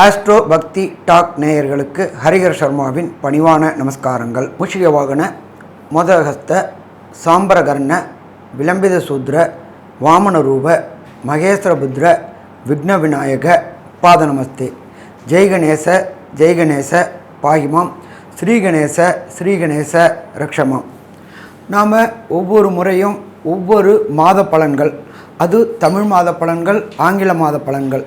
Astro பக்தி talk நேயர்களுக்கு ஹரிஹர் சர்மாவின் பணிவான நமஸ்காரங்கள். மூஷிக வாகன மோதகஸ்த சாம்பரகர்ண விளம்பித சூத்ர வாமனரூப மகேஸ்வரபுத்ர விக்ன விநாயக பாத நமஸ்தே. ஜெய்கணேச ஜெய்கணேச பாகிமாம். ஸ்ரீகணேச ஸ்ரீகணேச ரக்ஷமாம். நாம் ஒவ்வொரு முறையும் ஒவ்வொரு மாத பலன்கள். அது தமிழ் மாத பலன்கள் ஆங்கில மாத பலன்கள்.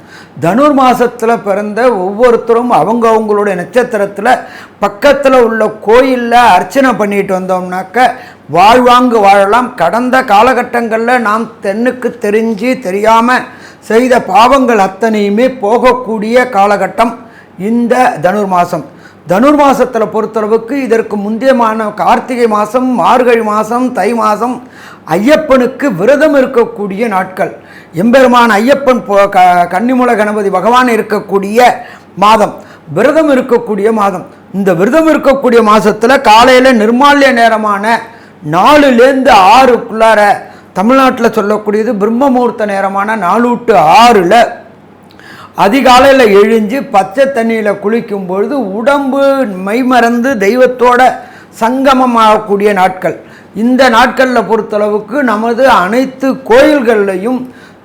தனுர் மாதத்தில் பிறந்த ஒவ்வொருத்தரும் அவங்க அவங்களுடைய நட்சத்திரத்தில் பக்கத்தில் உள்ள கோயிலில் அர்ச்சனை பண்ணிட்டு வந்தோம்னாக்க வாழ்வாங்கு வாழலாம். கடந்த காலகட்டங்களில் நாம் தென்னுக்கு தெரிஞ்சு தெரியாமல் செய்த பாவங்கள் அத்தனையுமே போகக்கூடிய காலகட்டம் இந்த தனுர் மாதம் தனுர் மாதத்தில் பொறுத்தளவுக்கு இதற்கு முந்தையமான கார்த்திகை மாதம் மார்கழி மாதம் தை மாதம் ஐயப்பனுக்கு விரதம் இருக்கக்கூடிய நாட்கள். எம்பெருமான் ஐயப்பன் போ க கன்னிமூல கணபதி பகவான் இருக்கக்கூடிய மாதம். விரதம் இருக்கக்கூடிய மாதம். இந்த விரதம் இருக்கக்கூடிய மாதத்தில் காலையில் நிர்மால்ய நேரமான நாலுலேருந்து ஆறுக்குள்ளார தமிழ்நாட்டில் சொல்லக்கூடியது பிரம்மமூர்த்த நேரமான நாலு ஆறில் அதிகாலையில் எழுஞ்சு பச்சை தண்ணியில் குளிக்கும் பொழுது உடம்பு மைமறந்து தெய்வத்தோட சங்கமமாகக்கூடிய நாட்கள். இந்த நாட்களில் பொறுத்தளவுக்கு நமது அனைத்து கோயில்கள்லையும்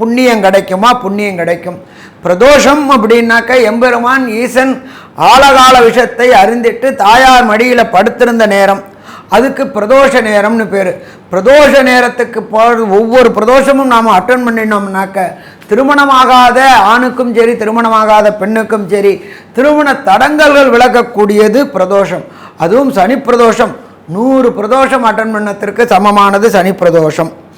புண்ணியம் கிடைக்குமா? புண்ணியம் கிடைக்கும். பிரதோஷம் அப்படின்னாக்க எம்பெருமான் ஈசன் ஆழகால விஷத்தை அறிந்திட்டு தாயார் மடியில் படுத்திருந்த நேரம். அதுக்கு பிரதோஷ நேரம்னு பேர். பிரதோஷ நேரத்துக்கு போ ஒவ்வொரு பிரதோஷமும் நாம் அட்டன் பண்ணினோம்னாக்க திருமணமாகாத ஆணுக்கும் சரி திருமணமாகாத பெண்ணுக்கும் சரி திருமண தடங்கல்கள் விளக்கக்கூடியது பிரதோஷம். அதுவும் சனி பிரதோஷம். நூறு பிரதோஷம் அட்டன் பண்ணத்திற்கு சமமானது சனி பிரதோஷம்.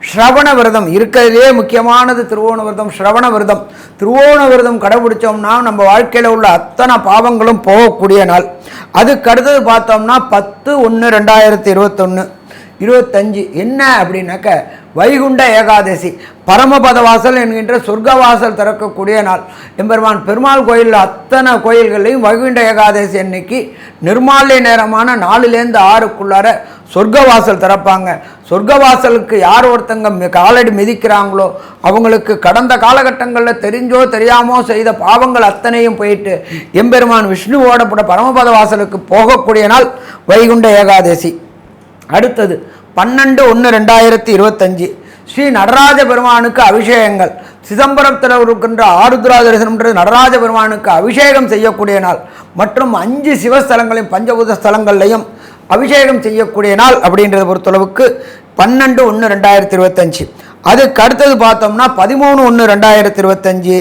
ஸ்ரவண விரதம். இருக்கிறதுலே முக்கியமானது திருவோண விரதம் ஸ்ரவண விரதம். திருவோண விரதம் கடைபிடிச்சோம்னா நம்ம வாழ்க்கையில் உள்ள அத்தனை பாவங்களும் போகக்கூடிய நாள். அதுக்கு அடுத்தது பார்த்தோம்னா பத்து ஒன்று ரெண்டாயிரத்தி இருபத்தொன்று இருபத்தஞ்சு. என்ன அப்படின்னாக்க வைகுண்ட ஏகாதசி. பரமபத வாசல் என்கின்ற சொர்க்க வாசல் திறக்கக்கூடிய நாள். எம்பெருமான் பெருமாள் கோயிலில் அத்தனை கோயில்களையும் வைகுண்ட ஏகாதசி அன்னைக்கு நிர்மால்ய நேரமான நாலுலேருந்து ஆறுக்குள்ளார சொர்க்க வாசல் திறப்பாங்க. சொர்க்க வாசலுக்கு யார் ஒருத்தங்க மி- காலடி மிதிக்கிறாங்களோ அவங்களுக்கு கடந்த காலகட்டங்களில் தெரிஞ்சோ தெரியாமோ செய்த பாவங்கள் அத்தனையும் போயிட்டு எம்பெருமான் விஷ்ணுவோட கூட பரமபத வாசலுக்கு போகக்கூடிய நாள் வைகுண்ட ஏகாதசி. அடுத்தது பன்னெண்டு ஒன்று ரெண்டாயிரத்தி இருபத்தஞ்சு. ஸ்ரீ நடராஜ பெருமானுக்கு அபிஷேகங்கள். சிதம்பரத்தில் இருக்கின்ற ஆருத்ரா தரிசனம்ன்ற நடராஜ பெருமானுக்கு அபிஷேகம் செய்யக்கூடிய நாள் மற்றும் அஞ்சு சிவஸ்தலங்களையும் பஞ்சபூத ஸ்தலங்கள்லையும் அபிஷேகம் செய்யக்கூடிய நாள் அப்படின்றத பொறுத்தளவுக்கு பன்னெண்டு ஒன்று ரெண்டாயிரத்தி இருபத்தஞ்சு. அதுக்கு அடுத்தது பார்த்தோம்னா பதிமூணு ஒன்று ரெண்டாயிரத்தி இருபத்தஞ்சு.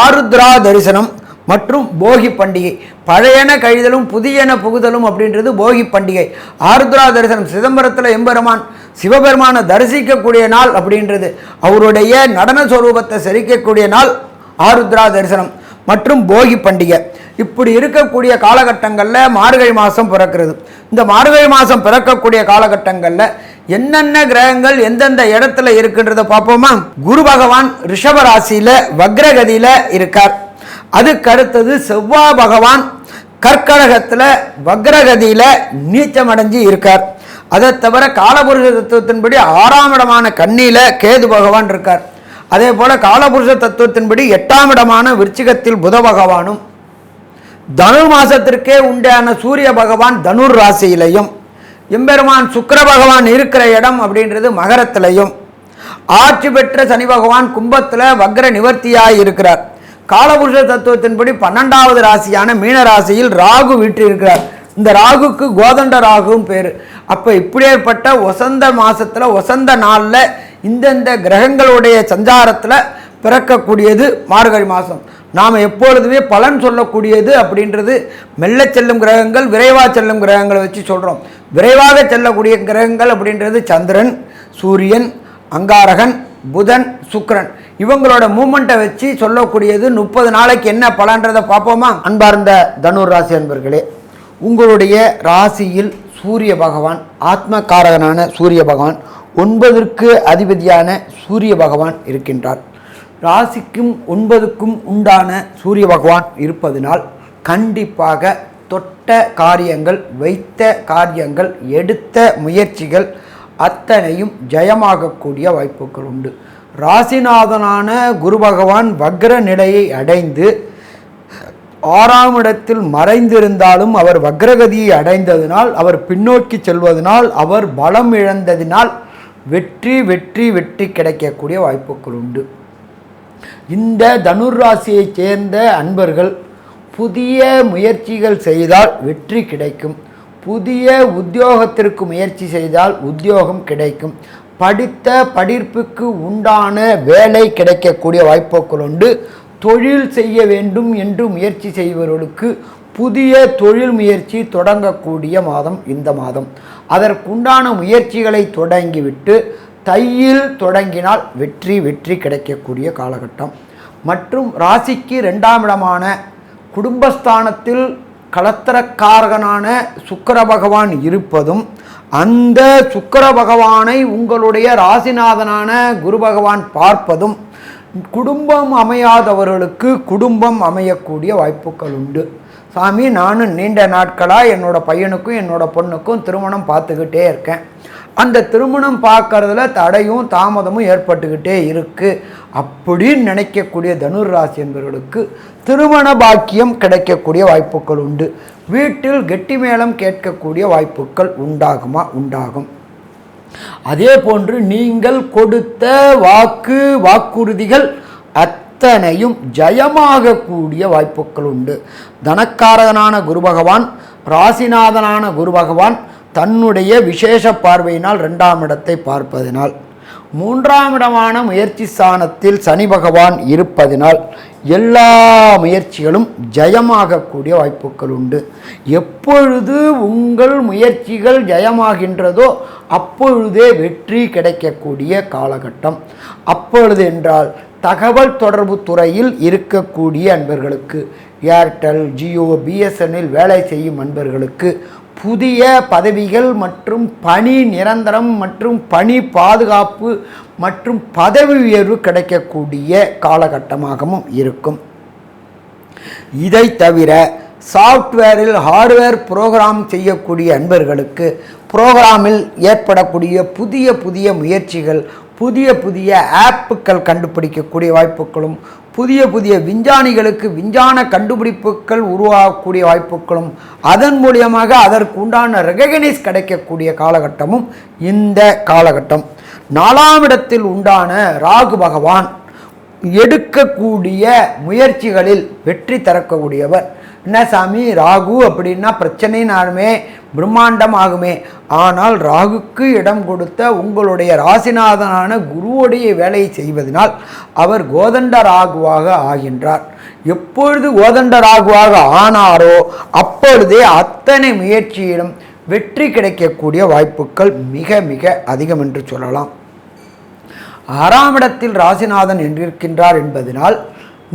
ஆருத்ரா தரிசனம் மற்றும் போகி பண்டிகை. பழையன கழிதலும் புதியன புகுதலும் அப்படின்றது போகி பண்டிகை. ஆருத்ரா தரிசனம் சிதம்பரத்தில் எம்பெருமான் சிவபெருமானை தரிசிக்கக்கூடிய நாள் அப்படின்றது. அவருடைய நடன சுரூபத்தை செரிக்கக்கூடிய நாள் ஆருத்ரா தரிசனம் மற்றும் போகி பண்டிகை. இப்படி இருக்கக்கூடிய காலகட்டங்களில் மார்கழி மாதம் பிறக்கிறது. இந்த மார்கழி மாதம் பிறக்கக்கூடிய காலகட்டங்களில் என்னென்ன கிரகங்கள் எந்தெந்த இடத்துல இருக்குன்றதை பார்ப்போமா? குரு பகவான் ரிஷப ராசியில இருக்கார். அதுக்கு அடுத்தது செவ்வாய் பகவான் கற்கடகத்தில் வக்ரகதியில் நீச்சமடைஞ்சு இருக்கார். அதை தவிர காலபுருஷ தத்துவத்தின்படி ஆறாம் இடமான கண்ணியில் கேது பகவான் இருக்கார். அதே போல் காலபுருஷ தத்துவத்தின்படி எட்டாம் இடமான விருச்சிகத்தில் புத பகவானும் தனுர் மாசத்திற்கே உண்டான சூரிய பகவான் தனுர் ராசியிலையும் எம்பெருமான் சுக்கர பகவான் இருக்கிற இடம் அப்படின்றது மகரத்திலையும் ஆட்சி பெற்ற சனி பகவான் கும்பத்தில் வக்ர நிவர்த்தியாக இருக்கிறார். காலபுருஷ தத்துவத்தின்படி பன்னெண்டாவது ராசியான மீன ராசியில் ராகு வீற்றிருக்கிறார். இந்த ராகுக்கு கோதண்ட ராகுவும் பேர். அப்போ இப்படியேற்பட்ட வசந்த மாதத்தில் வசந்த நாளில் இந்தந்த கிரகங்களுடைய சஞ்சாரத்தில் பிறக்கக்கூடியது மார்கழி மாதம் நாம் எப்பொழுதுமே பலன் சொல்லக்கூடியது அப்படின்றது மெல்ல செல்லும் கிரகங்கள் விரைவாக செல்லும் கிரகங்களை வச்சு சொல்கிறோம் விரைவாக செல்லக்கூடிய கிரகங்கள் அப்படின்றது சந்திரன் சூரியன் அங்காரகன் புதன் சுக்ரன் இவங்களோட மூமெண்ட்டை வச்சு சொல்லக்கூடியது முப்பது நாளைக்கு என்ன பலன்றதை பார்ப்போமா? அன்பார்ந்த தனுர் ராசி அன்பர்களே உங்களுடைய ராசியில் சூரிய பகவான் ஆத்மகாரகனான சூரிய பகவான் ஒன்பதற்கு அதிபதியான சூரிய பகவான் இருக்கின்றார். ராசிக்கும் ஒன்பதுக்கும் உண்டான சூரிய பகவான் இருப்பதனால் கண்டிப்பாக தொட்ட காரியங்கள் வைத்த காரியங்கள் எடுத்த முயற்சிகள் அத்தனையும் ஜெயமாகக்கூடிய வாய்ப்புகள் உண்டு ராசிநாதனான குரு பகவான் வக்ர நிலையை அடைந்து ஆறாம் இடத்தில் மறைந்திருந்தாலும் அவர் வக்ரகதியை அடைந்ததினால் அவர் பின்னோக்கி செல்வதனால் அவர் பலம் இழந்ததினால் வெற்றி வெற்றி வெற்றி கிடைக்கக்கூடிய வாய்ப்புகள் உண்டு இந்த தனுர் ராசியைச் சேர்ந்த அன்பர்கள் புதிய முயற்சிகள் செய்தால் வெற்றி கிடைக்கும். புதிய உத்தியோகத்திற்கு முயற்சி செய்தால் உத்தியோகம் கிடைக்கும். படித்த படிப்பிற்கு உண்டான வேலை கிடைக்கக்கூடிய வாய்ப்புகள் உண்டு. தொழில் செய்ய வேண்டும் என்று முயற்சி செய்பவர்களுக்கு புதிய தொழில் முயற்சி தொடங்கக்கூடிய மாதம் இந்த மாதம். அதற்குண்டான முயற்சிகளை தொடங்கிவிட்டு தையில் தொடங்கினால் வெற்றி வெற்றி கிடைக்கக்கூடிய காலகட்டம். மற்றும் ராசிக்கு ரெண்டாம் இடமான குடும்பஸ்தானத்தில் களத்திரக்காரகனான சுக்கர பகவான் இருப்பதும் அந்த சுக்கர பகவானை உங்களுடைய ராசிநாதனான குரு பகவான் பார்ப்பதும் குடும்பம் அமையாதவர்களுக்கு குடும்பம் அமையக்கூடிய வாய்ப்புகள் உண்டு. சாமி நானும் நீண்ட நாட்களாக என்னோடய பையனுக்கும் என்னோட பொண்ணுக்கும் திருமணம் பார்த்துக்கிட்டே இருக்கேன். அந்த திருமணம் பார்க்கறதுல தடையும் தாமதமும் ஏற்பட்டுக்கிட்டே இருக்குது அப்படின்னு நினைக்கக்கூடிய தனுர் ராசி என்பவர்களுக்கு திருமண பாக்கியம் கிடைக்கக்கூடிய வாய்ப்புகள் உண்டு. வீட்டில் கெட்டி மேளம் கேட்கக்கூடிய வாய்ப்புகள் உண்டாகுமா? உண்டாகும். அதே போன்று நீங்கள் கொடுத்த வாக்கு வாக்குறுதிகள் அத்தனையும் ஜயமாகக்கூடிய வாய்ப்புகள் உண்டு. தனக்காரகனான குரு பகவான் ராசிநாதனான குரு பகவான் தன்னுடைய விசேஷ பார்வையினால் ரெண்டாம் இடத்தை பார்ப்பதினால் மூன்றாம் இடமான முயற்சி ஸ்தானத்தில் சனி பகவான் இருப்பதினால் எல்லா முயற்சிகளும் ஜெயமாகக்கூடிய வாய்ப்புகள் உண்டு. எப்பொழுது உங்கள் முயற்சிகள் ஜெயமாகின்றதோ அப்பொழுதே வெற்றி கிடைக்கக்கூடிய காலகட்டம். அப்பொழுது என்றால் தகவல் தொடர்பு துறையில் இருக்கக்கூடிய அன்பர்களுக்கு ஏர்டெல் ஜியோ பிஎஸ்என்எல் வேலை செய்யும் அன்பர்களுக்கு புதிய பதவிகள் மற்றும் பணி நிரந்தரம் மற்றும் பணி பாதுகாப்பு மற்றும் பதவி உயர்வு கிடைக்கக்கூடிய காலகட்டமாகவும் இருக்கும். இதை தவிர சாஃப்ட்வேரில் ஹார்ட்வேர் ப்ரோக்ராம் செய்யக்கூடிய அன்பர்களுக்கு ப்ரோக்ராமில் ஏற்படக்கூடிய புதிய புதிய முயற்சிகள் புதிய புதிய ஆப்புக்கள் கண்டுபிடிக்கக்கூடிய வாய்ப்புகளும் புதிய புதிய விஞ்ஞானிகளுக்கு விஞ்ஞான கண்டுபிடிப்புகள் உருவாகக்கூடிய வாய்ப்புகளும் அதன் மூலியமாக அதற்கு உண்டான ரெகனைஸ் கிடைக்கக்கூடிய காலகட்டமும் இந்த காலகட்டம். நாலாம் இடத்தில் உண்டான ராகு பகவான் எடுக்கக்கூடிய முயற்சிகளில் வெற்றி தரக்கூடியவர். என்ன சாமி? ராகு அப்படின்னா பிரச்சனைனாலுமே பிரம்மாண்டம் ஆகுமே ஆனால் ராகுக்கு இடம் கொடுத்த உங்களுடைய ராசிநாதனான குருவுடைய வேலையை செய்வதனால் அவர் கோதண்ட ராகுவாக ஆகின்றார். எப்பொழுது கோதண்ட ராகுவாக ஆனாரோ அப்பொழுதே அத்தனை முயற்சியிலும் வெற்றி கிடைக்கக்கூடிய வாய்ப்புகள் மிக மிக அதிகம் என்று சொல்லலாம். ஆறாம் இடத்தில் ராசிநாதன் என்றிருக்கின்றார் என்பதனால்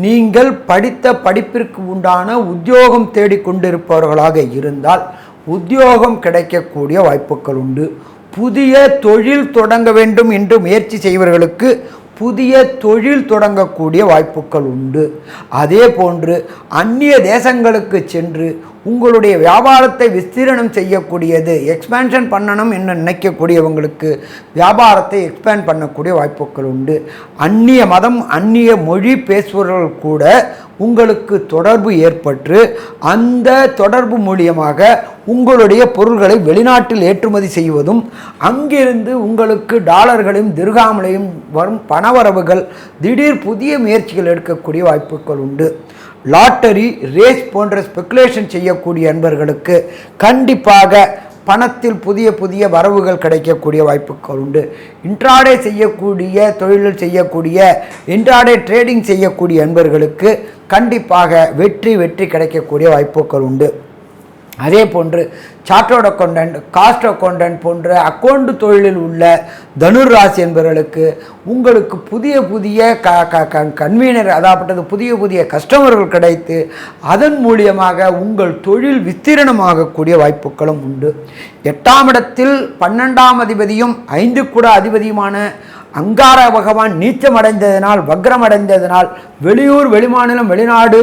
நீங்கள் படித்த படிப்பிற்கு உண்டான உத்தியோகம் தேடிக்கொண்டிருப்பவர்களாக இருந்தால் உத்தியோகம் கிடைக்கக்கூடிய வாய்ப்புகள் உண்டு புதிய தொழில் தொடங்க வேண்டும் என்று முயற்சி செய்வர்களுக்கு புதிய தொழில் தொடங்கக்கூடிய வாய்ப்புகள் உண்டு அதே போன்று அந்நிய தேசங்களுக்கு சென்று உங்களுடைய வியாபாரத்தை விஸ்தீரணம் செய்யக்கூடியது எக்ஸ்பேன்ஷன் பண்ணணும் என்று நினைக்கக்கூடியவங்களுக்கு வியாபாரத்தை எக்ஸ்பேண்ட் பண்ணக்கூடிய வாய்ப்புகள் உண்டு. அந்நிய மதம் அந்நிய மொழி பேசுபவர்கள் கூட உங்களுக்கு தொடர்பு ஏற்பட்டு அந்த தொடர்பு மூலியமாக உங்களுடைய பொருள்களை வெளிநாட்டில் ஏற்றுமதி செய்வதும் அங்கிருந்து உங்களுக்கு டாலர்களையும் திருகாமலையும் வரும் பணவரவுகள் திடீர் புதிய முயற்சிகள் எடுக்கக்கூடிய வாய்ப்புகள் உண்டு. லாட்டரி ரேஸ் போன்ற ஸ்பெகுலேஷன் செய்யக்கூடிய அன்பர்களுக்கு கண்டிப்பாக பணத்தில் புதிய புதிய வரவுகள் கிடைக்கக்கூடிய வாய்ப்புகள் உண்டு. இன்ட்ராடே செய்யக்கூடிய தொழிலில் செய்யக்கூடிய இன்ட்ராடே ட்ரேடிங் செய்யக்கூடிய அன்பர்களுக்கு கண்டிப்பாக வெற்றி வெற்றி கிடைக்கக்கூடிய வாய்ப்புகள் உண்டு. அதே போன்று சார்ட்டர்ட் அக்கௌண்டன்ட் காஸ்ட் அக்கௌண்டன்ட் போன்ற அக்கௌண்ட் தொழிலில் உள்ள தனுர் ராசி என்பவர்களுக்கு உங்களுக்கு புதிய புதிய க க கன்வீனர் அதாப்பட்டது புதிய புதிய கஸ்டமர்கள் கிடைத்து அதன் மூலியமாக உங்கள் தொழில் விஸ்தீரணமாகக்கூடிய வாய்ப்புகளும் உண்டு. எட்டாம் இடத்தில் பன்னெண்டாம் அதிபதியும் ஐந்து கூட அதிபதியுமான அங்கார பகவான் நீச்சம் அடைந்ததினால் வக்ரம் அடைந்ததினால் வெளியூர் வெளிமாநிலம் வெளிநாடு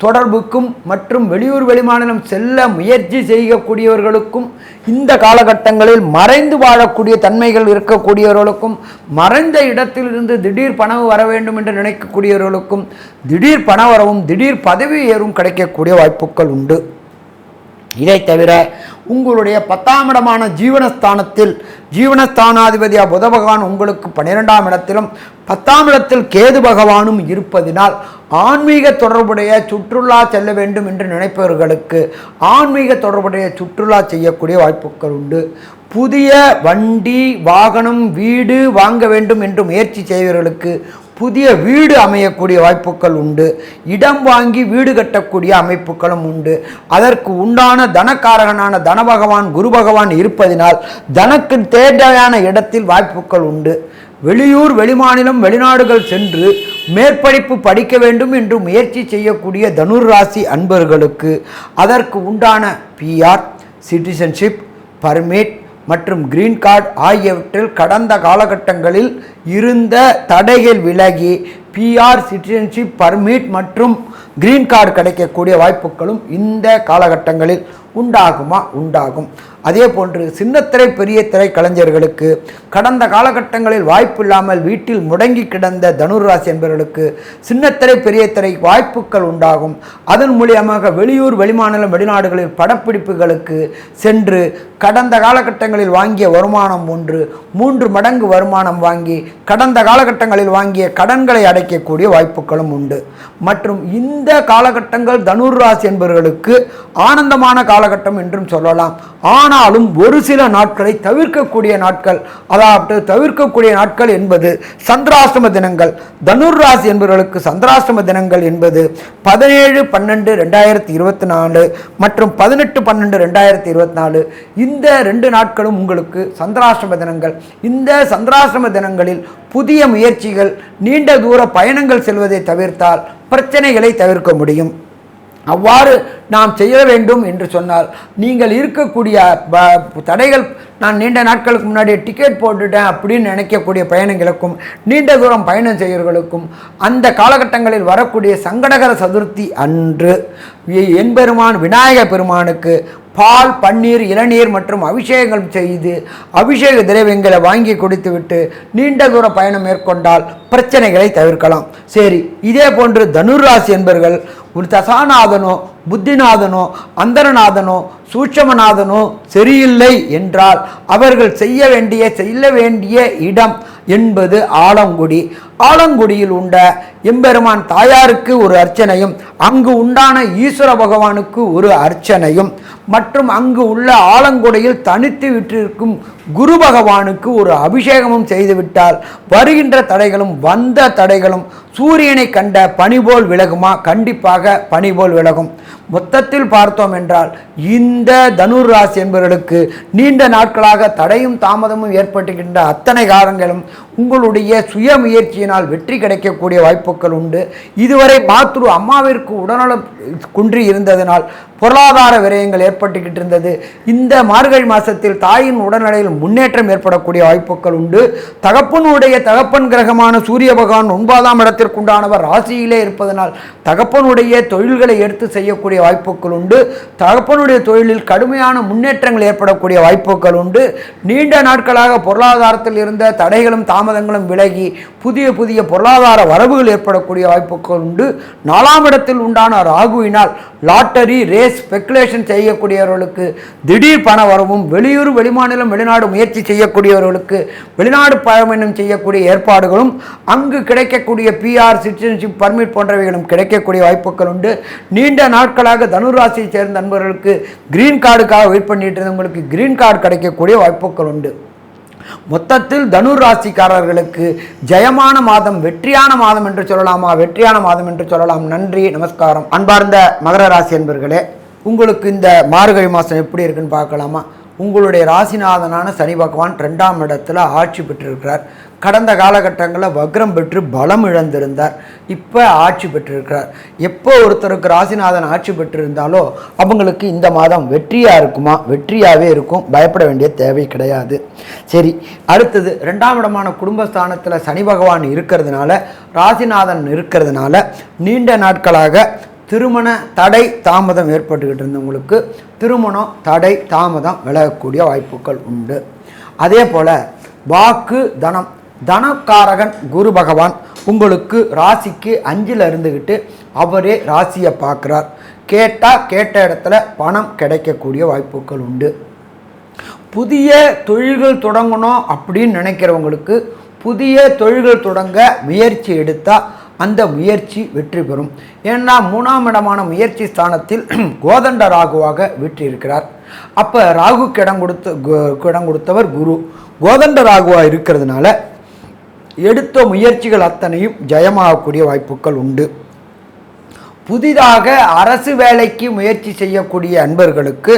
தொடர்புக்கும் மற்றும் வெளியூர் வெளிமாநிலம் செல்ல முயற்சி செய்யக்கூடியவர்களுக்கும் இந்த காலகட்டங்களில் மறைந்து வாழக்கூடிய தன்மைகள் இருக்கக்கூடியவர்களுக்கும் மறைந்த இடத்திலிருந்து திடீர் பணம் வர வேண்டும் என்று நினைக்கக்கூடியவர்களுக்கும் திடீர் பண வரவும் திடீர் பதவி ஏறும் கிடைக்கக்கூடிய வாய்ப்புகள் உண்டு. இதை தவிர உங்களுடைய பத்தாம் இடமான ஜீவனஸ்தானத்தில் ஜீவனஸ்தானாதிபதியா புத பகவான் உங்களுக்கு பன்னிரெண்டாம் இடத்திலும் பத்தாம் இடத்தில் கேது பகவானும் இருப்பதினால் ஆன்மீக தொடர்புடைய சுற்றுலா செல்ல வேண்டும் என்று நினைப்பவர்களுக்கு ஆன்மீக தொடர்புடைய சுற்றுலா செய்யக்கூடிய வாய்ப்புகள் உண்டு. புதிய வண்டி வாகனம் வீடு வாங்க வேண்டும் என்று முயற்சி செய்வர்களுக்கு புதிய வீடு அமையக்கூடிய வாய்ப்புகள் உண்டு. இடம் வாங்கி வீடு கட்டக்கூடிய அமைப்புகளும் உண்டு. அதற்கு உண்டான தனக்காரகனான தன பகவான் குரு பகவான் இருப்பதினால் தனக்கு தேவையான இடத்தில் வாய்ப்புகள் உண்டு. வெளியூர் வெளிமாநிலம் வெளிநாடுகள் சென்று மேற்படிப்பு படிக்க வேண்டும் என்று முயற்சி செய்யக்கூடிய தனுர் ராசி அன்பர்களுக்கு அதற்கு உண்டான பிஆர் சிட்டிசன்ஷிப் பர்மிட் மற்றும் கிரீன் கார்டு ஆகியவற்றில் கடந்த காலகட்டங்களில் இருந்த தடைகள் விலகி பிஆர் சிட்டிசன்ஷிப் பர்மிட் மற்றும் கிரீன் கார்டு கிடைக்கக்கூடிய வாய்ப்புகளும் இந்த காலகட்டங்களில் உண்டாகுமா? உண்டாகும். அதே போன்று சின்னத்திரை பெரிய திரை கலைஞர்களுக்கு கடந்த காலகட்டங்களில் வாய்ப்பு இல்லாமல் வீட்டில் முடங்கி கிடந்த தனுராசி என்பவர்களுக்கு சின்னத்திரை பெரிய திரை வாய்ப்புகள் உண்டாகும். அதன் மூலியமாக வெளியூர் வெளிமாநிலம் வெளிநாடுகளில் படப்பிடிப்புகளுக்கு சென்று கடந்த காலகட்டங்களில் வாங்கிய வருமானம் ஒன்று மூன்று மடங்கு வருமானம் வாங்கி கடந்த காலகட்டங்களில் வாங்கிய கடன்களை அடைக்கக்கூடிய வாய்ப்புகளும் உண்டு. மற்றும் இந்த காலகட்டங்கள் தனுர் என்பவர்களுக்கு ஆனந்தமான கால காலகட்டம் என்றும் சொல்லலாம். ஆனாலும் ஒரு சில நாட்களை தவிர்க்கக்கூடிய நாட்கள் அதாவது தவிர்க்கக்கூடிய நாட்கள் என்பது சந்திராஷ்டம தினங்கள். தனுர் ராசி என்பவர்களுக்கு சந்திராசிரம தினங்கள் என்பது பதினேழு பன்னெண்டு ரெண்டாயிரத்தி இருபத்தி நாலு மற்றும் பதினெட்டு பன்னெண்டு ரெண்டாயிரத்தி இருபத்தி நாலு. இந்த ரெண்டு நாட்களும் உங்களுக்கு சந்திராஷ்டம தினங்கள். இந்த சந்திராஷ்டம தினங்களில் புதிய முயற்சிகள் நீண்ட தூர பயணங்கள் செல்வதை தவிர்த்தால் பிரச்சனைகளை தவிர்க்க முடியும். அவ்வாறு நாம் செய்ய வேண்டும் என்று சொன்னால் நீங்கள் இருக்கக்கூடிய ப- தடைகள் நான் நீண்ட நாட்களுக்கு முன்னாடி டிக்கெட் போட்டுட்டேன் அப்படின்னு நினைக்கக்கூடிய பயணங்களுக்கும் நீண்ட தூரம் பயணம் செய்கிறவர்களுக்கும் அந்த காலகட்டங்களில் வரக்கூடிய சங்கடகர சதுர்த்தி அன்று என்பெருமான் எம்பெருமான் விநாயக பெருமானுக்கு பால் பன்னீர் இளநீர் மற்றும் அபிஷேகம் செய்து அபிஷேக திரவியங்களை வாங்கி கொடுத்துவிட்டு நீண்ட தூர பயணம் மேற்கொண்டால் பிரச்சனைகளை தவிர்க்கலாம். சரி இதே போன்று தனுராசி என்பவர்கள் ஒரு தசாநாதனோ புத்திநாதனோ அந்தரநாதனோ சூட்சமநாதனோ சரியில்லை என்றால் அவர்கள் செய்ய வேண்டிய செல்ல வேண்டிய இடம் என்பது ஆலங்குடி. ஆலங்குடியில் உண்ட எம்பெருமான் தாயாருக்கு ஒரு அர்ச்சனையும் அங்கு உண்டான ஈஸ்வர பகவானுக்கு ஒரு அர்ச்சனையும் மற்றும் அங்கு உள்ள ஆலங்குடியில் தனித்து விட்டிருக்கும் குரு பகவானுக்கு ஒரு அபிஷேகமும் செய்துவிட்டால் வருகின்ற தடைகளும் வந்த தடைகளும் சூரியனை கண்ட பனிபோல் விலகுமா? கண்டிப்பாக பனிபோல் விலகும். மொத்தத்தில் பார்த்தோம் என்றால் இந்த தனுர் ராசி என்பவர்களுக்கு நீண்ட நாட்களாக தடையும் தாமதமும் ஏற்பட்டுகின்ற அத்தனை காரங்களும் உங்களுடைய சுய முயற்சியினால் வெற்றி கிடைக்கக்கூடிய வாய்ப்புகள் உண்டு. இதுவரை மாத்ரு அம்மாவிற்கு உடல்நலம் குன்றி இருந்ததனால் பொருளாதார விரயங்கள் ஏற்பட்டுக்கிட்டு இருந்தது இந்த மார்கழி மாதத்தில் தாயின் உடல்நிலையில் முன்னேற்றம் ஏற்படக்கூடிய வாய்ப்புகள் உண்டு. தகப்பனுடைய தகப்பன் கிரகமான சூரிய பகவான் ஒன்பதாம் இடத்திற்குண்டானவர் ராசியிலே இருப்பதனால் தகப்பனுடைய தொழில்களை எடுத்து செய்யக்கூடிய வாய்ப்புகள் உண்டு. தகப்பனுடைய தொழிலில் கடுமையான முன்னேற்றங்கள் ஏற்படக்கூடிய வாய்ப்புகள் உண்டு. நீண்ட நாட்களாக பொருளாதாரத்தில் இருந்த தடைகளும் தாமதங்களும் விலகி புதிய புதிய பொருளாதார வரவுகள் ஏற்படக்கூடிய வாய்ப்புகள் உண்டு. நாலாம் இடத்தில் உண்டான ராகுவினால் லாட்டரி ரேஸ் ஸ்பெக்குலேஷன் செய்யக்கூடியவர்களுக்கு திடீர் பண வரவும் வெளியூர் வெளிமாநிலம் வெளிநாடு முயற்சி செய்யக்கூடியவர்களுக்கு வெளிநாடு பயணம் செய்யக்கூடிய ஏற்பாடுகளும் அங்கு கிடைக்கக்கூடிய பிஆர் சிட்டிசன்ஷிப் பர்மிட் போன்றவைகளும் கிடைக்கக்கூடிய வாய்ப்புகள் உண்டு. நீண்ட நாட்களாக தனுராசியை சேர்ந்த நண்பர்களுக்கு கிரீன் கார்டுக்காக வெயிட் பண்ணிட்டு இருந்தவங்களுக்கு கிரீன் கார்டு கிடைக்கக்கூடிய வாய்ப்புகள் உண்டு. மொத்தத்தில் தனுர் ராசிக்காரர்களுக்கு ஜெயமான மாதம் வெற்றியான மாதம் என்று சொல்லலாமா? வெற்றியான மாதம் என்று சொல்லலாம். நன்றி நமஸ்காரம். அன்பார்ந்த மகர ராசி என்பர்களே உங்களுக்கு இந்த மார்கழி மாதம் எப்படி இருக்குன்னு பார்க்கலாமா? உங்களுடைய ராசிநாதனான சனி பகவான் ரெண்டாம் இடத்துல ஆட்சி பெற்றிருக்கிறார். கடந்த காலகட்டங்களில் வக்ரம் பெற்று பலம் இழந்திருந்தார். இப்போ ஆட்சி பெற்றிருக்கிறார். எப்போ ஒருத்தருக்கு ராசிநாதன் ஆட்சி பெற்றிருந்தாலோ அவங்களுக்கு இந்த மாதம் வெற்றியாக இருக்குமா? வெற்றியாகவே இருக்கும். பயப்பட வேண்டிய தேவை கிடையாது. சரி அடுத்தது ரெண்டாம் இடமான குடும்பஸ்தானத்தில் சனி பகவான் இருக்கிறதுனால ராசிநாதன் இருக்கிறதுனால நீண்ட நாட்களாக திருமண தடை தாமதம் ஏற்பட்டுக்கிட்டு இருந்தவங்களுக்கு திருமணம் தடை தாமதம் விலகக்கூடிய வாய்ப்புகள் உண்டு. அதே போல் வாக்கு தனம் தனக்காரகன் குரு பகவான் உங்களுக்கு ராசிக்கு அஞ்சில் இருந்துக்கிட்டு அவரே ராசியை பார்க்குறார். கேட்டால் கேட்ட இடத்துல பணம் கிடைக்கக்கூடிய வாய்ப்புகள் உண்டு. புதிய தொழில்கள் தொடங்கணும் அப்படின்னு நினைக்கிறவங்களுக்கு புதிய தொழில்கள் தொடங்க முயற்சி எடுத்தால் அந்த முயற்சி வெற்றி பெறும். ஏன்னா மூணாம் இடமான முயற்சி ஸ்தானத்தில் கோதண்ட ராகுவாக வெற்றி இருக்கிறார் அப்போ ராகுக்கு இடம் கொடுத்த இடம் கொடுத்தவர் குரு. கோதண்ட ராகுவாக இருக்கிறதுனால எடுத்த முயற்சிகள் அத்தனையும் ஜெயமாகக்கூடிய வாய்ப்புகள் உண்டு. புதிதாக அரசு வேலைக்கு முயற்சி செய்யக்கூடிய அன்பர்களுக்கு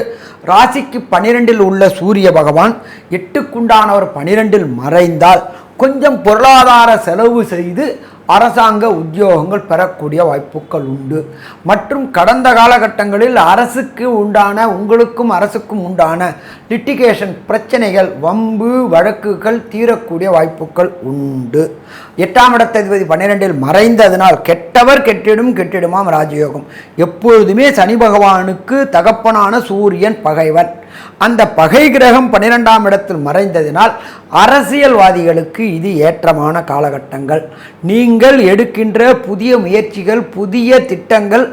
ராசிக்கு பனிரெண்டில் உள்ள சூரிய பகவான் எட்டுக்குண்டானவர் பனிரெண்டில் மறைந்தால் கொஞ்சம் பொருளாதார செலவு செய்து அரசாங்க உத்தியோகங்கள் பெறக்கூடிய வாய்ப்புகள் உண்டு. மற்றும் கடந்த காலகட்டங்களில் அரசுக்கு உண்டான உங்களுக்கும் அரசுக்கும் உண்டான லிட்டிகேஷன் பிரச்சனைகள் வம்பு வழக்குகள் தீரக்கூடிய வாய்ப்புகள் உண்டு. எட்டாம் இடத்ததிபதி பன்னிரெண்டில் மறைந்ததனால் கெட்டவர் கெட்டிடும் கெட்டிடுமாம் ராஜயோகம். எப்பொழுதுமே சனி பகவானுக்கு தகப்பனான சூரியன் பகைவன். அந்த பகை கிரகம் பன்னிரெண்டாம் இடத்தில் மறைந்ததினால் அரசியல்வாதிகளுக்கு இது ஏற்றமான காலகட்டங்கள். நீங்கள் எடுக்கின்ற புதிய முயற்சிகள் புதிய திட்டங்கள்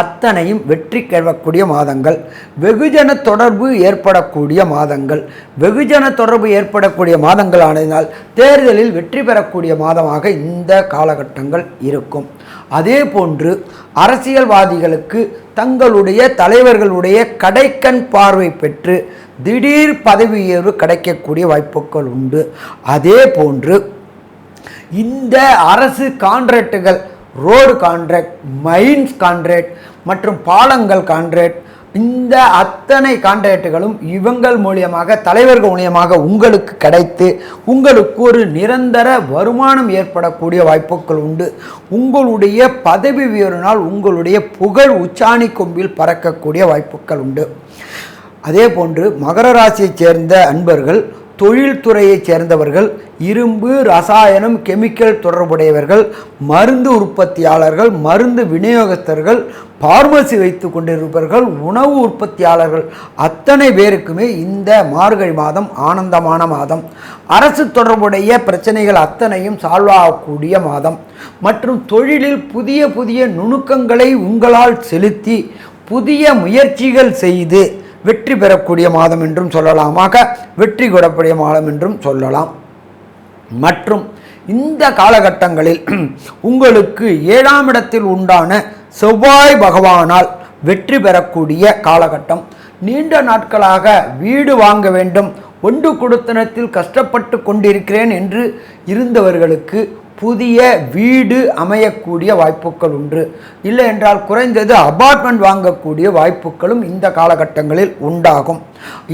அத்தனையும் வெற்றி கிழக்கூடிய மாதங்கள். வெகுஜன தொடர்பு ஏற்படக்கூடிய மாதங்கள். வெகுஜன தொடர்பு ஏற்படக்கூடிய மாதங்கள் ஆனதினால் தேர்தலில் வெற்றி பெறக்கூடிய மாதமாக இந்த காலகட்டங்கள் இருக்கும். அதே போன்று அரசியல்வாதிகளுக்கு தங்களுடைய தலைவர்களுடைய கடைக்கண் பார்வை பெற்று திடீர் பதவி உயர்வு கிடைக்கக்கூடிய வாய்ப்புகள் உண்டு. அதே போன்று இந்த அரசு கான்ட்ராக்டுகள் ரோடு கான்ட்ராக்ட் மைன்ஸ் கான்ட்ராக்ட் மற்றும் பாலங்கள் கான்ட்ராக்ட் இந்த அத்தனை கான்ட்ராக்டுகளும் இவங்கள் மூலியமாக தலைவர்கள் மூலியமாக உங்களுக்கு கிடைத்து உங்களுக்கு ஒரு நிரந்தர வருமானம் ஏற்படக்கூடிய வாய்ப்புகள் உண்டு. உங்களுடைய பதவி உயர்வினால் உங்களுடைய புகழ் உச்சாணி கொம்பில் பறக்கக்கூடிய வாய்ப்புகள் உண்டு. அதே போன்று மகர ராசியைச் சேர்ந்த அன்பர்கள் தொழில்துறையைச் சேர்ந்தவர்கள் இரும்பு ரசாயனம் கெமிக்கல் தொடர்புடையவர்கள் மருந்து உற்பத்தியாளர்கள் மருந்து விநியோகஸ்தர்கள் பார்மசி வைத்து கொண்டிருப்பவர்கள் உணவு உற்பத்தியாளர்கள் அத்தனை பேருக்குமே இந்த மார்கழி மாதம் ஆனந்தமான மாதம். அரசு தொடர்புடைய பிரச்சனைகள் அத்தனையும் சால்வ் ஆகக்கூடிய மாதம். மற்றும் தொழிலில் புதிய புதிய நுணுக்கங்களை உங்களால் செலுத்தி புதிய முயற்சிகள் செய்து வெற்றி பெறக்கூடிய மாதம் என்றும் சொல்லலாமாக வெற்றி கொடக்கூடிய மாதம் என்றும் சொல்லலாம். மற்றும் இந்த காலகட்டங்களில் உங்களுக்கு ஏழாம் இடத்தில் உண்டான செவ்வாய் பகவானால் வெற்றி பெறக்கூடிய காலகட்டம். நீண்ட நாட்களாக வீடு வாங்க வேண்டும். ஒன்று கொடுத்தனத்தில் கஷ்டப்பட்டு கொண்டிருக்கிறேன் என்று இருந்தவர்களுக்கு புதிய வீடு அமையக்கூடிய வாய்ப்புகள் உண்டு. இல்லை என்றால் குறைந்தது அபார்ட்மெண்ட் வாங்கக்கூடிய வாய்ப்புகளும் இந்த காலகட்டங்களில் உண்டாகும்.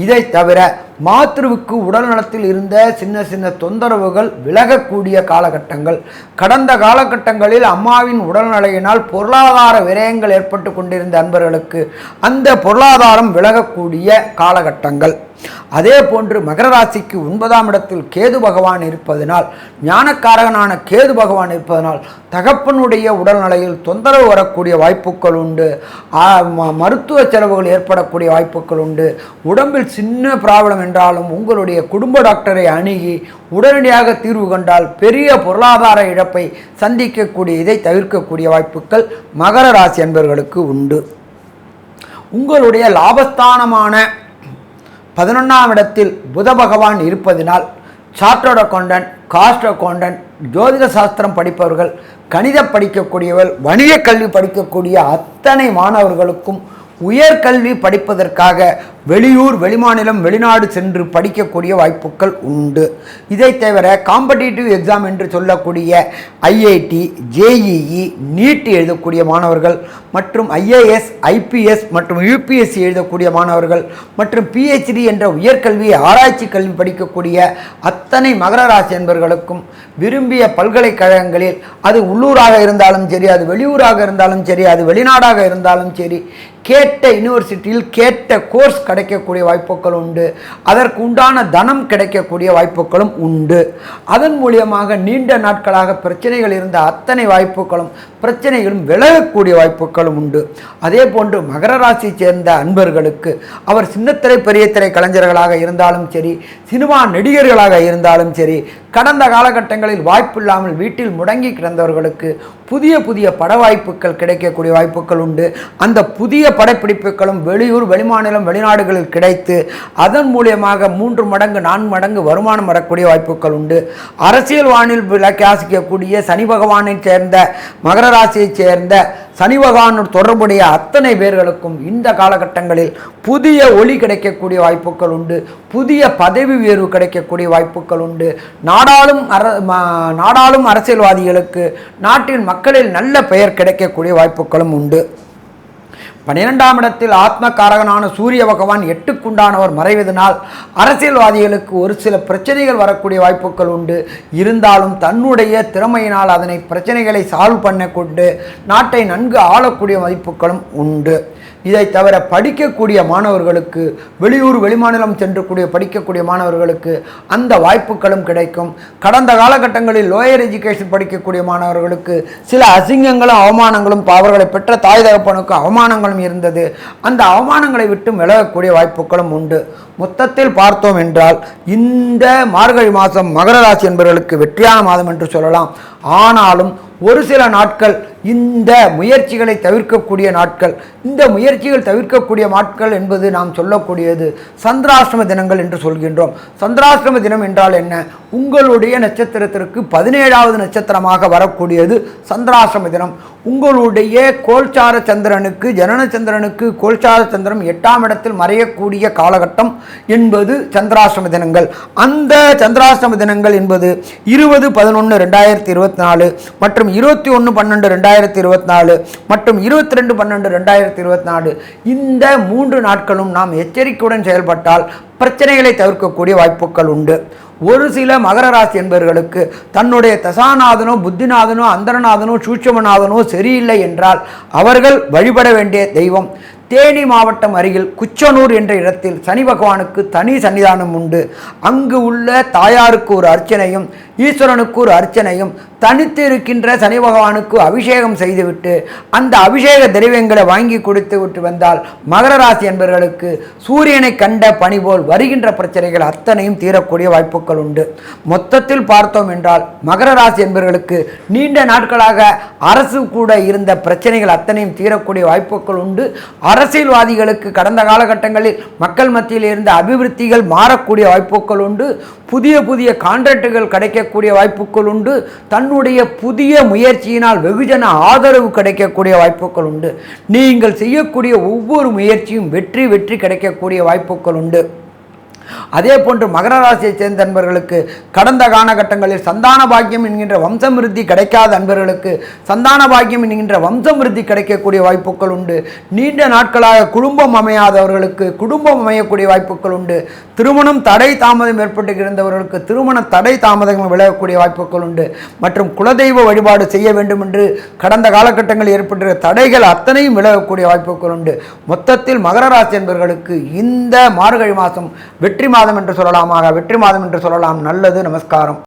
இதை தவிர மாத்ருவுக்கு உடல் நலத்தில் இருந்த சின்ன சின்ன தொந்தரவுகள் விலகக்கூடிய காலகட்டங்கள். கடந்த காலகட்டங்களில் அம்மாவின் உடல்நிலையினால் பொருளாதார விரயங்கள் ஏற்பட்டு கொண்டிருந்த அன்பர்களுக்கு அந்த பொருளாதாரம் விலகக்கூடிய காலகட்டங்கள். அதே போன்று மகர ராசிக்கு ஒன்பதாம் இடத்தில் கேது பகவான் இருப்பதனால் ஞானக்காரகனான கேது பகவான் இருப்பதனால் தகப்பனுடைய உடல்நிலையில் தொந்தரவு வரக்கூடிய வாய்ப்புகள் உண்டு. மருத்துவ செலவுகள் ஏற்படக்கூடிய வாய்ப்புகள் உண்டு. உடம்பில் சின்ன ப்ராப்ளம் என்றாலும் உங்களுடைய குடும்ப டாக்டரை அணுகி உடனடியாக தீர்வு கண்டால் பெரிய பொருளாதார இழப்பை சந்திக்கக்கூடிய இதை தவிர்க்கக்கூடிய வாய்ப்புகள் மகர ராசி என்பவர்களுக்கு உண்டு. உங்களுடைய லாபஸ்தானமான பதினொன்றாம் இடத்தில் புத பகவான் இருப்பதினால் சார்ட்டர்ட் அக்கௌண்டன்ட் காஸ்ட் அக்கௌண்டன்ட் ஜோதிட சாஸ்திரம் படிப்பவர்கள் கணிதம் படிக்கக்கூடியவர் வணிக கல்வி படிக்கக்கூடிய அத்தனை மாணவர்களுக்கும் உயர்கல்வி படிப்பதற்காக வெளியூர் வெளிமாநிலம் வெளிநாடு சென்று படிக்கக்கூடிய வாய்ப்புகள் உண்டு. இதை தவிர காம்படிட்டிவ் எக்ஸாம் என்று சொல்லக்கூடிய ஐஐடி ஜேஇஇ நீட் எழுதக்கூடிய மாணவர்கள் மற்றும் ஐஏஎஸ் ஐபிஎஸ் மற்றும் யூபிஎஸ்சி எழுதக்கூடிய மாணவர்கள் மற்றும் பிஹெச்டி என்ற உயர்கல்வி ஆராய்ச்சி கல்வி படிக்கக்கூடிய அத்தனை மகர ராசி என்பவர்களுக்கும் விரும்பிய பல்கலைக்கழகங்களில் அது உள்ளூராக இருந்தாலும் சரி அது வெளியூராக இருந்தாலும் சரி அது வெளிநாடாக இருந்தாலும் சரி கேட்ட யூனிவர்சிட்டியில் கேட்ட கோர்ஸ் கிடைக்கக்கூடிய வாய்ப்புகள் உண்டு. அதற்கு உண்டான தனம் கிடைக்கக்கூடிய வாய்ப்புகளும் உண்டு. அதன் மூலியமாக நீண்ட நாட்களாக பிரச்சனைகள் இருந்த அத்தனை வாய்ப்புகளும் பிரச்சனைகளும் விலகக்கூடிய வாய்ப்புகளும் உண்டு. அதே போன்று மகர ராசியை சேர்ந்த அன்பர்களுக்கு அவர் சின்னத்திரை பெரிய திரை கலைஞர்களாக இருந்தாலும் சரி சினிமா நடிகர்களாக இருந்தாலும் சரி கடந்த காலகட்டங்களில் வாய்ப்பில்லாமல் வீட்டில் முடங்கி கிடந்தவர்களுக்கு புதிய புதிய பட வாய்ப்புகள் கிடைக்கக்கூடிய வாய்ப்புகள் உண்டு. அந்த புதிய படப்பிடிப்புகளும் வெளியூர் வெளிமாநிலம் வெளிநாடுகளில் கிடைத்து அதன் மூலியமாக மூன்று மடங்கு நான்கு மடங்கு வருமானம் வரக்கூடிய வாய்ப்புகள் உண்டு. அரசியல் வானில் விளக்காசிக்கக்கூடிய சனி பகவானை சேர்ந்த மகர ராசியைச் சேர்ந்த சனி பகவானோடு தொடர்புடைய அத்தனை பேர்களுக்கும் இந்த காலகட்டங்களில் புதிய ஒளி கிடைக்கக்கூடிய வாய்ப்புகள் உண்டு. புதிய பதவி உயர்வு கிடைக்கக்கூடிய வாய்ப்புகள் உண்டு. நாடாளும் அர நாடாளும் அரசியல்வாதிகளுக்கு நாட்டின் மக்களில் நல்ல பெயர் கிடைக்கக்கூடிய வாய்ப்புகளும் உண்டு. பன்னிரெண்டாம் இடத்தில் ஆத்மகாரகனான சூரிய பகவான் எட்டுக்குண்டானவர் மறைவதனால் அரசியல்வாதிகளுக்கு ஒரு சில பிரச்சனைகள் வரக்கூடிய வாய்ப்புகள் உண்டு. இருந்தாலும் தன்னுடைய திறமையினால் அதனை பிரச்சனைகளை சால்வ் பண்ண கொண்டு நாட்டை நன்கு ஆளக்கூடிய வாய்ப்புகளும் உண்டு. இதை தவிர படிக்கக்கூடிய மாணவர்களுக்கு வெளியூர் வெளிமாநிலம் சென்று கூடிய படிக்கக்கூடிய மாணவர்களுக்கு அந்த வாய்ப்புகளும் கிடைக்கும். கடந்த காலகட்டங்களில் லோயர் எஜுகேஷன் படிக்கக்கூடிய மாணவர்களுக்கு சில அசிங்கங்களும் அவமானங்களும் அவர்களை பெற்ற தாய் தகப்பனுக்கு அவமானங்களும் இருந்தது. அந்த அவமானங்களை விட்டும் விலகக்கூடிய வாய்ப்புகளும் உண்டு. மொத்தத்தில் பார்த்தோம் என்றால் இந்த மார்கழி மாதம் மகர ராசி என்பவர்களுக்கு வெற்றியான மாதம் என்று சொல்லலாம். ஆனாலும் ஒரு சில நாட்கள் இந்த முயற்சிகளை தவிர்க்கக்கூடிய நாட்கள் இந்த முயற்சிகள் தவிர்க்கக்கூடிய நாட்கள் என்பது நாம் சொல்லக்கூடியது சந்திராசிரம தினங்கள் என்று சொல்கின்றோம். சந்திராசிரம தினம் என்றால் என்ன? உங்களுடைய நட்சத்திரத்திற்கு பதினேழாவது நட்சத்திரமாக வரக்கூடியது சந்திராசிரம தினம். உங்களுடைய கோல்சார சந்திரனுக்கு ஜனன சந்திரனுக்கு கோல்சார சந்திரன் எட்டாம் இடத்தில் மறையக்கூடிய காலகட்டம் என்பது சந்திராஷ்டம தினங்கள். அந்த சந்திராஷ்டம தினங்கள் என்பது இருபது பதினொன்று ரெண்டாயிரத்தி இருபத்தி நாலு மற்றும் இருபத்தி ஒன்று பன்னெண்டு ரெண்டாயிரத்தி இருபத்தி நாலு மற்றும் இருபத்தி ரெண்டு பன்னெண்டு ரெண்டாயிரத்தி இருபத்தி நாலு இந்த மூன்று நாட்களும் நாம் எச்சரிக்கையுடன் செயல்பட்டால் பிரச்சனைகளை தவிர்க்கக்கூடிய வாய்ப்புகள் உண்டு. ஒரு சில மகர ராசி என்பவர்களுக்கு தன்னுடைய தசாநாதனோ புத்திநாதனோ அந்தரநாதனோ சூட்சமநாதனோ சரியில்லை என்றால் அவர்கள் வழிபட வேண்டிய தெய்வம். தேனி மாவட்டம் அருகில் குச்சனூர் என்ற இடத்தில் சனி பகவானுக்கு தனி சன்னிதானம் உண்டு. அங்கு உள்ள தாயாருக்கு ஒரு அர்ச்சனையும் ஈஸ்வரனுக்கு ஒரு அர்ச்சனையும் தனித்து இருக்கின்ற சனி பகவானுக்கு அபிஷேகம் செய்துவிட்டு அந்த அபிஷேக திரவியங்களை வாங்கி கொடுத்து விட்டு வந்தால் மகர ராசி என்பவர்களுக்கு சூரியனை கண்ட பணி போல் வருகின்ற பிரச்சனைகள் அத்தனையும் தீரக்கூடிய வாய்ப்புகள் உண்டு. மொத்தத்தில் பார்த்தோம் என்றால் மகர ராசி என்பவர்களுக்கு நீண்ட நாட்களாக அரசு கூட இருந்த பிரச்சனைகள் அத்தனையும் தீரக்கூடிய வாய்ப்புகள் உண்டு. அரசியல்வாதிகளுக்கு கடந்த காலகட்டங்களில் மக்கள் மத்தியில் இருந்த அபிவிருத்திகள் மாறக்கூடிய வாய்ப்புகள் உண்டு. புதிய புதிய கான்ட்ராக்டுகள் கிடைக்கக்கூடிய வாய்ப்புகள் உண்டு. தன்னுடைய புதிய முயற்சியினால் வெகுஜன ஆதரவு கிடைக்கக்கூடிய வாய்ப்புகள் உண்டு. நீங்கள் செய்யக்கூடிய ஒவ்வொரு முயற்சியும் வெற்றி வெற்றி கிடைக்கக்கூடிய வாய்ப்புகள் உண்டு. அதே போன்று மகர ராசியைச் சேர்ந்த அன்பர்களுக்கு கடந்த காலகட்டங்களில் சந்தான பாக்கியம் என்கின்ற வம்சமிருத்தி கிடைக்காத அன்பர்களுக்கு சந்தான பாக்கியம் என்கின்ற வம்சமிருத்தி கிடைக்கக்கூடிய வாய்ப்புகள் உண்டு. நீண்ட நாட்களாக குடும்பம் அமையாதவர்களுக்கு குடும்பம் அமையக்கூடிய வாய்ப்புகள் உண்டு. திருமணம் தடை தாமதம் ஏற்பட்டு இருந்தவர்களுக்கு திருமண தடை தாமதம் விளையக்கூடிய வாய்ப்புகள் உண்டு. மற்றும் குலதெய்வ வழிபாடு செய்ய வேண்டும் என்று கடந்த காலகட்டங்களில் ஏற்பட்ட தடைகள் அத்தனையும் விலகக்கூடிய வாய்ப்புகள் உண்டு. மொத்தத்தில் மகர ராசி என்பவர்களுக்கு இந்த மார்கழி மாதம் வெற்றி மாதம் என்று சொல்லலாமாக வெற்றி மாதம் என்று சொல்லலாம். நல்லது நமஸ்காரம்.